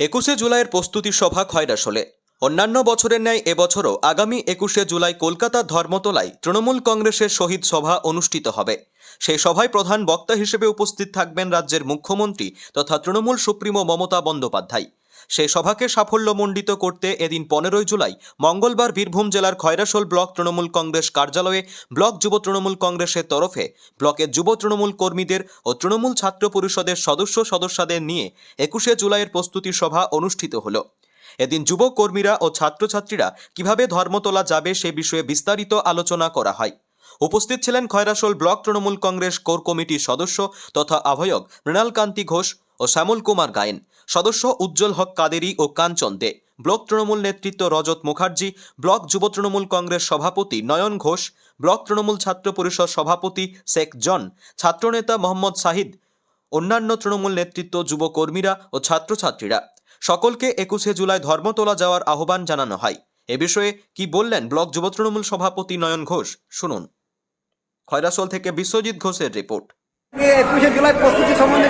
একুশে জুলাইয়ের প্রস্তুতি সভা খয়রাসলে। অন্যান্য বছরের ন্যায় এবছরও আগামী একুশে জুলাই কলকাতা ধর্মতলায় তৃণমূল কংগ্রেসের শহীদ সভা অনুষ্ঠিত হবে। সেই সভায় প্রধান বক্তা হিসেবে উপস্থিত থাকবেন রাজ্যের মুখ্যমন্ত্রী তথা তৃণমূল সুপ্রিমো মমতা বন্দ্যোপাধ্যায়। সেই সভাকে সাফল্যমণ্ডিত করতে এদিন পনেরোই জুলাই মঙ্গলবার বীরভূম জেলার খয়রাসোল ব্লক তৃণমূল কংগ্রেস কার্যালয়ে ব্লক যুব তৃণমূল কংগ্রেসের তরফে ব্লকের যুব তৃণমূল কর্মীদের ও তৃণমূল ছাত্র পরিষদের সদস্য সদস্যদের নিয়ে একুশে জুলাইয়ের প্রস্তুতি সভা অনুষ্ঠিত হলো। এদিন যুব কর্মীরা ও ছাত্রছাত্রীরা কীভাবে ধর্মতলা যাবে সে বিষয়ে বিস্তারিত আলোচনা করা হয়। উপস্থিত ছিলেন Khoyrasol block Trinamool Congress core কমিটির সদস্য তথা আহ্বায়ক মৃণাল কান্তি ঘোষ ও শ্যামল কুমার গায়েন। সদস্য উজ্জ্বল হক কাদেরি ও কাঞ্চন দে। ব্লক তৃণমূল নেতৃত্ব রজত মুখার্জি। ব্লক যুব তৃণমূল কংগ্রেস সভাপতি নয়ন ঘোষ। ব্লক তৃণমূল ছাত্র পরিষদ সভাপতি শেখ জন। ছাত্রনেতা মোহাম্মদ শাহিদ অন্যান্য তৃণমূল নেতৃত্ব যুব কর্মীরা ও ছাত্রছাত্রীরা। সকলকে একুশে জুলাই ধর্মতলা যাওয়ার আহ্বান জানানো হয়। এ বিষয়ে কি বললেন ব্লক যুব তৃণমূল সভাপতি নয়ন ঘোষ? শুনুন। খয়রাসোল থেকে বিশ্বজিৎ ঘোষের রিপোর্ট। একুশে জুলাই প্রস্তুতি সম্বন্ধে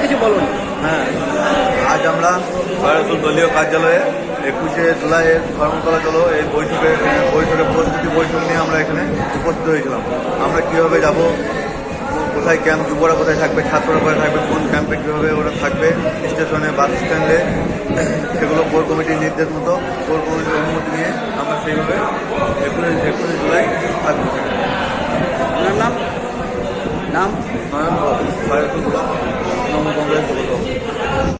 আমরা দলীয় কার্যালয়ে একুশে জুলাইয়ের ধর্মতলা চলো এই বৈঠকে বৈঠকে প্রস্তুতি বৈঠক নিয়ে আমরা এখানে উপস্থিত হয়েছিলাম। আমরা কীভাবে যাব কোথায় ক্যাম্প যুবরা কোথায় থাকবে ছাত্ররা কোথায় থাকবে কোন ক্যাম্পে কীভাবে ওরা থাকবে স্টেশনে বাস স্ট্যান্ডে সেগুলো কোর কমিটির নির্দেশ মতো কোর কমিটির অনুমতি নিয়ে আমরা সেইভাবে একুশে একুশে জুলাই থাকব। নাম? নাম? নয়ন খয়রাসুল